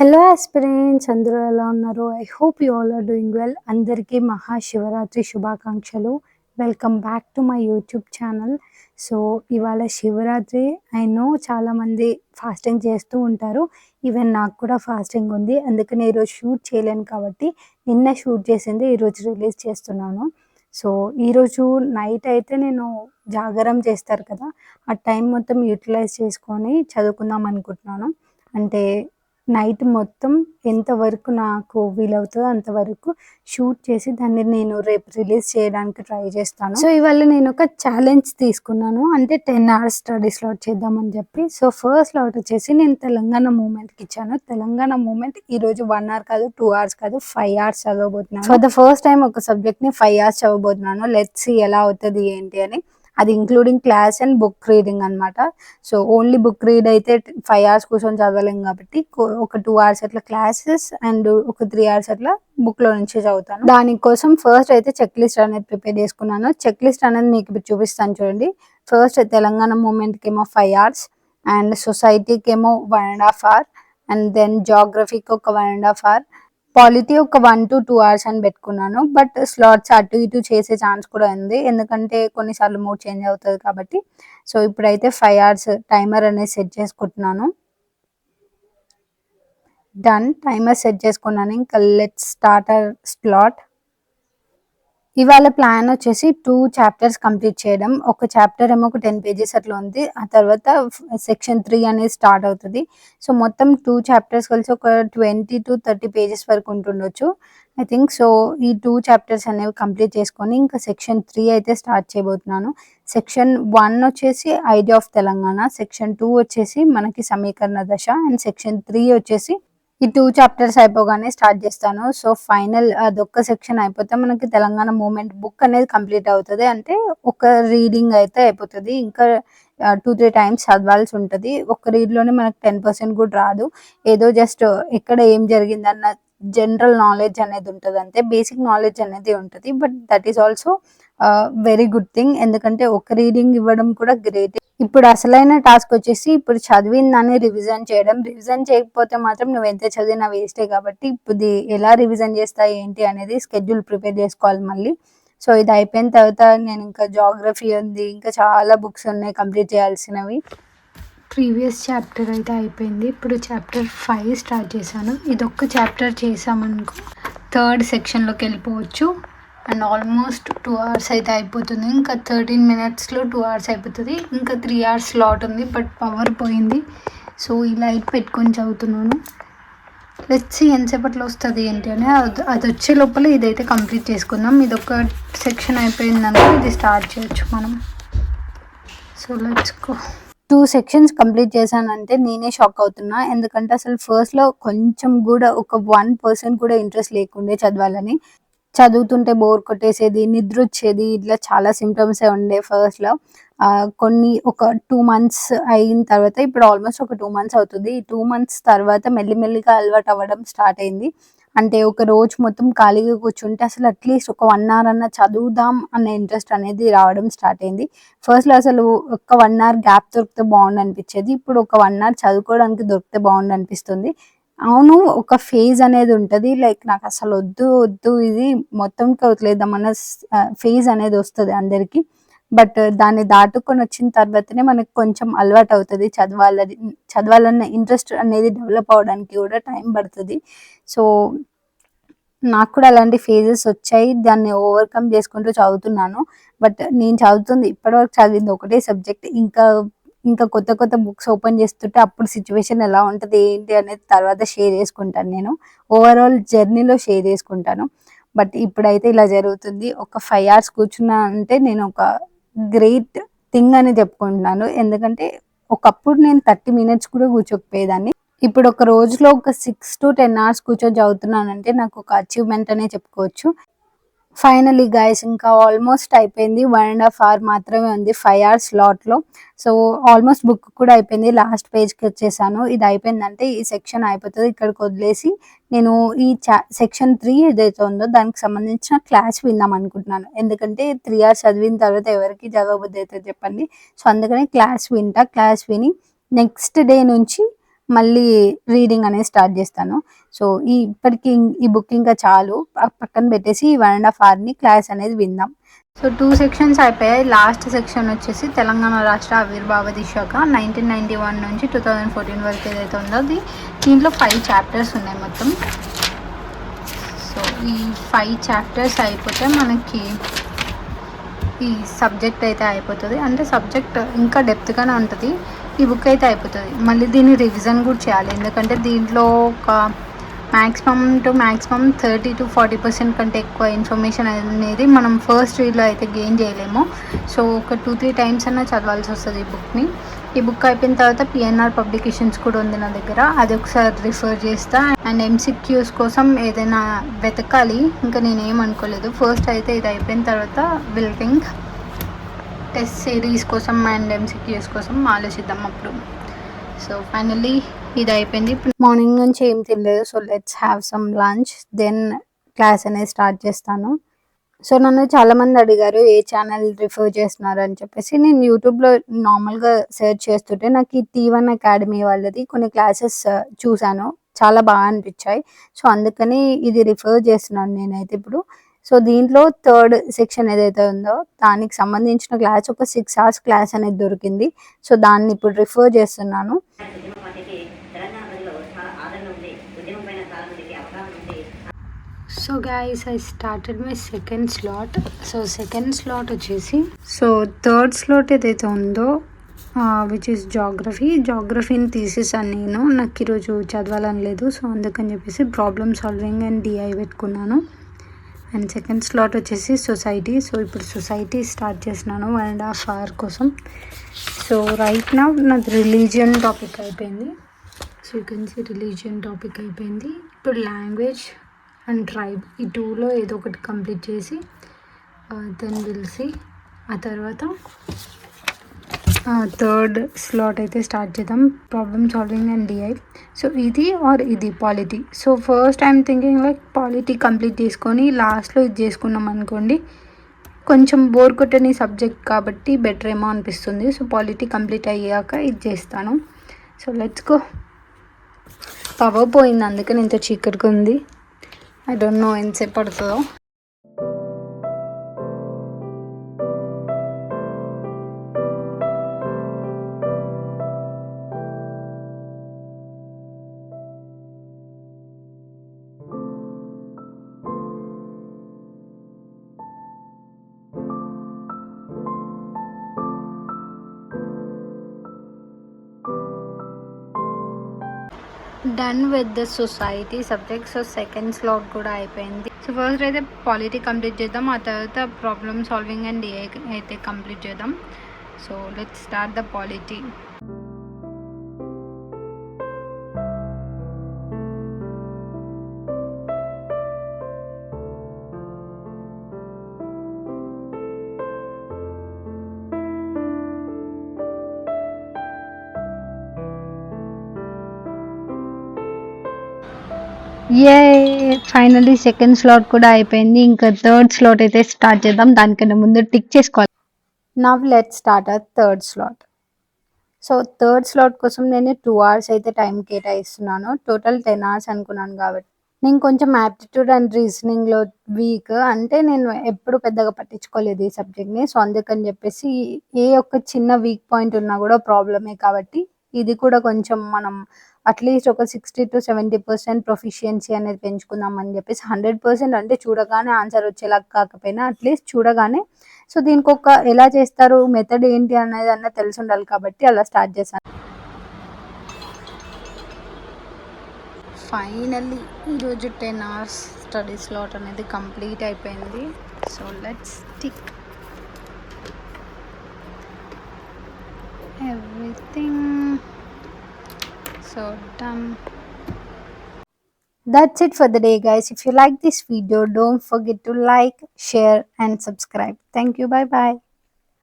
Hello aspirants అందరూ ఎలా ఉన్నారు? I hope you all are doing well అందరికీ మహాశివరాత్రి శుభాకాంక్షలు. Welcome back to my YouTube channel so ఇవాళ శివరాత్రి. ఐ నో చాలామంది ఫాస్టింగ్ చేస్తూ ఉంటారు. ఈవెన్ నాకు కూడా ఫాస్టింగ్ ఉంది. అందుకని ఈరోజు షూట్ చేయలేను కాబట్టి నిన్న షూట్ చేసింది ఈరోజు రిలీజ్ చేస్తున్నాను. సో ఈరోజు నైట్ అయితే నేను జాగరం చేస్తారు కదా. ఆ టైం మొత్తం యూటిలైజ్ చేసుకొని చదువుకుందాం అనుకుంటున్నాను. అంటే నైట్ మొత్తం ఎంతవరకు నాకు వీలవుతుందో అంతవరకు షూట్ చేసి దాన్ని నేను రేపు రిలీజ్ చేయడానికి ట్రై చేస్తాను. సో ఇవాళ నేను ఒక ఛాలెంజ్ తీసుకున్నాను. అంటే టెన్ అవర్స్ స్టడీ స్లాట్ చేద్దామని చెప్పి. సో ఫస్ట్ స్లాట్ వచ్చేసి నేను తెలంగాణ మూమెంట్కి ఇచ్చాను. తెలంగాణ మూమెంట్ ఈరోజు వన్ అవర్ కాదు టూ అవర్స్ కాదు ఫైవ్ అవర్స్ చదవబోతున్నాను. ఫర్ ద ఫస్ట్ టైం ఒక సబ్జెక్ట్ని ఫైవ్ అవర్స్ చదవబోతున్నాను. లెట్స్ ఎలా అవుతుంది ఏంటి అని. అది including class and book reading అనమాట సో ఓన్లీ బుక్ రీడ్ అయితే ఫైవ్ అవర్స్ కూర్చొని చదవలేం కాబట్టి ఒక టూ అవర్స్ అట్లా క్లాసెస్ అండ్ ఒక త్రీ అవర్స్ అట్లా బుక్లో నుంచి చదువుతాను. దానికోసం ఫస్ట్ అయితే చెక్ లిస్ట్ అనేది ప్రిపేర్ చేసుకున్నాను. చెక్ లిస్ట్ అనేది మీకు ఇప్పుడు చూపిస్తాను చూడండి. ఫస్ట్ తెలంగాణ మూమెంట్కి ఏమో ఫైవ్ అవర్స్ అండ్ సొసైటీకి ఏమో one and half hour and then జాగ్రఫీకి ఒక one and half hour polity ఒక వన్ టు టూ అవర్స్ అని పెట్టుకున్నాను. బట్ స్లాట్స్ అటు ఇటు చేసే ఛాన్స్ కూడా ఉంది. ఎందుకంటే కొన్నిసార్లు మూడ్ చేంజ్ అవుతుంది కాబట్టి. సో ఇప్పుడైతే ఫైవ్ అవర్స్ టైమర్ అనేది సెట్ చేసుకుంటున్నాను. డన్ టైమర్ సెట్ చేసుకున్నాను. ఇంకా లెట్ స్టార్టర్ స్లాట్. ఇవాళ ప్లాన్ వచ్చేసి టూ చాప్టర్స్ కంప్లీట్ చేయడం. ఒక చాప్టర్ ఏమో ఒక టెన్ పేజెస్ అట్లా ఉంది. ఆ తర్వాత సెక్షన్ త్రీ అనేది స్టార్ట్ అవుతుంది. సో మొత్తం టూ చాప్టర్స్ కలిసి ఒక ట్వంటీ టు థర్టీ పేజెస్ వరకు ఉంటుండొచ్చు. ఐ థింక్ సో ఈ టూ చాప్టర్స్ అనేవి కంప్లీట్ చేసుకొని ఇంకా సెక్షన్ త్రీ అయితే స్టార్ట్ చేయబోతున్నాను. సెక్షన్ వన్ వచ్చేసి idea of Telangana. Section two వచ్చేసి మనకి సమీకరణ దశ. అండ్ సెక్షన్ త్రీ వచ్చేసి ఈ టూ చాప్టర్స్ అయిపోగానే స్టార్ట్ చేస్తాను. సో ఫైనల్ అదొక్క సెక్షన్ అయిపోతే మనకి తెలంగాణ మూమెంట్ బుక్ అనేది కంప్లీట్ అవుతుంది. అంటే ఒక రీడింగ్ అయితే అయిపోతుంది. ఇంకా టూ త్రీ టైమ్స్ చదవాల్సి ఉంటుంది. ఒక రీడ్లోనే మనకు టెన్ పర్సెంట్ కూడా రాదు. ఏదో జస్ట్ ఎక్కడ ఏం జరిగిందన్న జనరల్ నాలెడ్జ్ అనేది ఉంటుంది అంతే బేసిక్ నాలెడ్జ్ అనేది ఉంటుంది. But that is also very good thing ఎందుకంటే ఒక రీడింగ్ ఇవ్వడం కూడా గ్రేట్ ఇప్పుడు అసలైన టాస్క్ వచ్చేసి ఇప్పుడు చదివిన దాన్ని రివిజన్ చేయడం. రివిజన్ చేయకపోతే మాత్రం నువ్వు ఎంత చదివినా వేస్టే కాబట్టి ఇప్పుడు ఎలా రివిజన్ చేస్తా ఏంటి అనేది స్కెడ్యూల్ ప్రిపేర్ చేసుకోవాలి మళ్ళీ. సో ఇది అయిపోయిన తర్వాత నేను ఇంకా జాగ్రఫీ ఉంది ఇంకా చాలా బుక్స్ ఉన్నాయి కంప్లీట్ చేయాల్సినవి. ప్రీవియస్ చాప్టర్ అయితే అయిపోయింది. ఇప్పుడు చాప్టర్ ఫైవ్ స్టార్ట్ చేశాను. ఇది చాప్టర్ చేసామనుకో థర్డ్ సెక్షన్లోకి వెళ్ళిపోవచ్చు. అండ్ ఆల్మోస్ట్ టూ అవర్స్ అయితే అయిపోతుంది. ఇంకా థర్టీన్ మినిట్స్లో టూ అవర్స్ అయిపోతుంది. ఇంకా త్రీ అవర్స్ స్లాట్ ఉంది బట్ పవర్ పోయింది. సో ఈ లైట్ పెట్టుకొని చదువుతున్నాను. వచ్చి ఎంతసేపట్లో వస్తుంది ఏంటి అని. అది వచ్చే లోపల ఇదైతే కంప్లీట్ చేసుకుందాం. ఇది ఒక సెక్షన్ అయిపోయిందనుకో ఇది స్టార్ట్ చేయొచ్చు మనం. So let's go two sections complete చేశానంటే నేనే షాక్ అవుతున్నా. ఎందుకంటే అసలు ఫస్ట్లో కొంచెం కూడా ఒక వన్ పర్సెంట్ కూడా ఇంట్రెస్ట్ లేకుండే చదవాలని. చదువుతుంటే బోర్ కొట్టేసేది నిద్ర వచ్చేది ఇట్లా చాలా సిమ్టమ్స్ ఉండే ఫస్ట్లో. కొన్ని ఒక టూ మంత్స్ అయిన తర్వాత ఇప్పుడు ఆల్మోస్ట్ ఒక టూ మంత్స్ అవుతుంది. ఈ టూ మంత్స్ తర్వాత మెల్లిమెల్లిగా అలవాటు అవ్వడం స్టార్ట్ అయింది. అంటే ఒక రోజు మొత్తం ఖాళీగా కూర్చుంటే అసలు అట్లీస్ట్ ఒక వన్ అవర్ అన్న చదువుదాం అనే ఇంట్రెస్ట్ అనేది రావడం స్టార్ట్ అయింది. ఫస్ట్లో అసలు ఒక వన్ అవర్ గ్యాప్ దొరికితే బాగుండు అనిపించేది ఇప్పుడు ఒక వన్ అవర్ చదువుకోవడానికి దొరికితే బాగుండు అనిపిస్తుంది అవును ఒక ఫేజ్ అనేది ఉంటుంది. లైక్ నాకు అసలు వద్దు వద్దు ఇది మొత్తంకి వదిలేద్దామన్న ఫేజ్ అనేది వస్తుంది అందరికి. బట్ దాన్ని దాటుకొని వచ్చిన తర్వాతనే మనకు కొంచెం అలవాటు అవుతుంది చదవాలని చదవాలన్న ఇంట్రెస్ట్ అనేది డెవలప్ అవడానికి కూడా టైం పడుతుంది. సో నాకు కూడా అలాంటి ఫేజెస్ వచ్చాయి. దాన్ని ఓవర్కమ్ చేసుకుంటూ చదువుతున్నాను. బట్ నేను చదువుతుంది ఇప్పటివరకు చదివింది ఒకటే సబ్జెక్ట్. ఇంకా ఇంకా కొత్త కొత్త బుక్స్ ఓపెన్ చేస్తుంటే అప్పుడు సిచ్యువేషన్ ఎలా ఉంటుంది ఏంటి అనేది తర్వాత షేర్ చేసుకుంటాను నేను. ఓవరాల్ జర్నీలో షేర్ చేసుకుంటాను. బట్ ఇప్పుడైతే ఇలా జరుగుతుంది. ఒక ఫైవ్ అవర్స్ కూర్చున్నా అంటే నేను ఒక గ్రేట్ థింగ్ అని చెప్పుకుంటున్నాను. ఎందుకంటే ఒకప్పుడు నేను థర్టీ మినిట్స్ కూడా కూర్చోకపోయేదాన్ని. ఇప్పుడు ఒక రోజులో ఒక సిక్స్ టు టెన్ అవర్స్ కూర్చొని చదువుతున్నానంటే నాకు ఒక అచీవ్మెంట్ అనే చెప్పుకోవచ్చు. ఫైనలీ గైస్ ఇంకా ఆల్మోస్ట్ అయిపోయింది. వన్ అండ్ హాఫ్ అవర్ మాత్రమే ఉంది ఫైవ్ అవర్స్ స్లాట్లో సో ఆల్మోస్ట్ బుక్ కూడా అయిపోయింది. లాస్ట్ పేజ్కి వచ్చేసాను. ఇది అయిపోయిందంటే ఈ సెక్షన్ అయిపోతుంది. ఇక్కడికి వదిలేసి నేను ఈ చా సెక్షన్ త్రీ ఏదైతే ఉందో దానికి సంబంధించిన క్లాస్ విందాం అనుకుంటున్నాను. ఎందుకంటే త్రీ అవర్స్ చదివిన తర్వాత ఎవరికి చదవబుద్ధి అయితే చెప్పండి. సో అందుకని క్లాస్ వింటా. క్లాస్ విని నెక్స్ట్ డే నుంచి మళ్ళీ రీడింగ్ అనేది స్టార్ట్ చేస్తాను. సో ఈ ఇప్పటికి ఈ బుక్ ఇంకా చాలు. పక్కన పెట్టేసి వన్ అండ్ హాఫ్ అవర్ని క్లాస్ అనేది విందాం. సో టూ సెక్షన్స్ అయిపోయాయి. లాస్ట్ సెక్షన్ వచ్చేసి తెలంగాణ రాష్ట్ర ఆవిర్భావ దిశాక నైన్టీన్ నైన్టీ వన్ నుంచి టూ థౌజండ్ ఫోర్టీన్ వరకు ఏదైతే ఉందో అది దీంట్లో ఫైవ్ చాప్టర్స్ ఉన్నాయి మొత్తం. సో ఈ ఫైవ్ చాప్టర్స్ అయిపోతే మనకి ఈ సబ్జెక్ట్ అయితే అయిపోతుంది. అంటే సబ్జెక్ట్ ఇంకా డెప్త్గానే ఉంటుంది. ఈ బుక్ అయితే అయిపోతుంది. మళ్ళీ దీన్ని రివిజన్ కూడా చేయాలి. ఎందుకంటే దీంట్లో ఒక maximum to maximum thirty to forty percent కంటే ఎక్కువ ఇన్ఫర్మేషన్ అనేది మనం ఫస్ట్ రీడ్లో అయితే గెయిన్ చేయలేము. సో ఒక టూ త్రీ టైమ్స్ అన్నా చదవాల్సి వస్తుంది ఈ బుక్ని ఈ బుక్ అయిపోయిన తర్వాత పిఎన్ఆర్ పబ్లికేషన్స్ కూడా ఉంది నా దగ్గర. అది ఒకసారి రిఫర్ చేస్తా. అండ్ ఎంసీక్యూస్ కోసం ఏదైనా వెతకాలి. ఇంకా నేను అనుకోలేదు. ఫస్ట్ అయితే ఇది అయిపోయిన తర్వాత విల్ థింక్ టెస్ట్ సిరీస్ కోసం అండ్ ఎంసీక్యూస్ కోసం ఆలోచిద్దాం అప్పుడు. సో ఫైనల్లీ ఇది అయిపోయింది. ఇప్పుడు మార్నింగ్ నుంచి ఏం తినలేదు. So let's have some lunch then class అనేది స్టార్ట్ చేస్తాను. సో నన్ను చాలామంది అడిగారు ఏ ఛానల్ రిఫర్ చేస్తున్నారు అని చెప్పేసి. నేను యూట్యూబ్లో నార్మల్గా సెర్చ్ చేస్తుంటే నాకు ఈ టీ వన్ అకాడమీ వాళ్ళది కొన్ని క్లాసెస్ uh, చూశాను. చాలా బాగా అనిపించాయి. సో అందుకని ఇది రిఫర్ చేస్తున్నాను నేనైతే ఇప్పుడు. సో దీంట్లో థర్డ్ సెక్షన్ ఏదైతే ఉందో దానికి సంబంధించిన క్లాస్ ఒక సిక్స్ అవర్స్ క్లాస్ అనేది దొరికింది. సో దాన్ని ఇప్పుడు రిఫర్ చేస్తున్నాను. So guys I started my second slot so second slot వచ్చేసి సో థర్డ్ స్లాట్ ఏదైతే ఉందో విచ్ ఇస్ జాగ్రఫీ జాగ్రఫీని తీసేసాను నేను. నాకు ఈరోజు చదవాలని లేదు. సో అందుకని చెప్పేసి ప్రాబ్లమ్ సాల్వింగ్ అండ్ డిఐ పెట్టుకున్నాను. అండ్ సెకండ్ స్లాట్ వచ్చేసి సొసైటీ సో ఇప్పుడు సొసైటీ స్టార్ట్ చేసినాను వన్ అండ్ హాఫ్ అవర్ కోసం. సో రైట్ నా నాది రిలీజియన్ టాపిక్ అయిపోయింది. So you can see religion topic అయిపోయింది. ఇప్పుడు లాంగ్వేజ్ అండ్ ట్రైబ్ ఈ టూలో ఏదో ఒకటి కంప్లీట్ చేసి uh, దెన్ విల్సి ఆ తర్వాత థర్డ్ స్లాట్ అయితే స్టార్ట్ చేద్దాం. Problem solving and DI so ఇది ఆర్ ఇది polity so first I'm thinking like polity complete చేసుకొని లాస్ట్లో ఇది చేసుకున్నాం అనుకోండి కొంచెం బోర్ కొట్టని సబ్జెక్ట్ కాబట్టి బెటర్ ఏమో అనిపిస్తుంది. సో పాలిటీ కంప్లీట్ అయ్యాక ఇది చేస్తాను. సో లెట్స్ గో పవర్ పోయింది అందుకని ఇంత చీకటిగా ఉంది. ఐ డోంట్ నో ఎంతసేపు పడుతుందో. Done with the society subject so second slot కూడా అయిపోయింది. సో ఫస్ట్ అయితే పాలిటీ కంప్లీట్ చేద్దాం ఆ తర్వాత ప్రాబ్లమ్ సాల్వింగ్ అండ్ ఏ అయితే కంప్లీట్ చేద్దాం. So let start the polity a finally second slot కూడా అయిపోయింది. ఇంకా థర్డ్ స్లాట్ అయితే స్టార్ట్ చేద్దాం. దానికన్నా ముందు టిక్ చేసుకోవాలి. Now let start uh third slot so third slot కోసం నేను టూ అవర్స్ అయితే టైం కేటాయిస్తున్నాను. టోటల్ టెన్ అవర్స్ అనుకున్నాను కాబట్టి. నేను కొంచెం యాప్టిట్యూడ్ అండ్ రీజనింగ్లో వీక్ అంటే నేను ఎప్పుడు పెద్దగా పట్టించుకోలేదు ఈ సబ్జెక్ట్ని సో అందుకని చెప్పేసి ఏ ఒక్క చిన్న వీక్ పాయింట్ ఉన్నా కూడా ప్రాబ్లమే కాబట్టి ఇది కూడా కొంచెం మనం అట్లీస్ట్ ఒక sixty to seventy percent proficiency అనేది పెంచుకుందాం అని చెప్పేసి హండ్రెడ్ పర్సెంట్ అంటే చూడగానే ఆన్సర్ వచ్చేలా కాకపోయినా అట్లీస్ట్ చూడగానే. సో దీనికి ఒక ఎలా చేస్తారు మెథడ్ ఏంటి అనేది అన్న తెలిసి ఉండాలి కాబట్టి అలా స్టార్ట్ చేశాను. ఫైనల్లీ ఈరోజు టెన్ అవర్స్ స్టడీ స్లాట్ అనేది కంప్లీట్ అయిపోయింది. So let's tick everything so done. That's it for the day guys. If you like this video don't forget to like share and subscribe. Thank you. Bye bye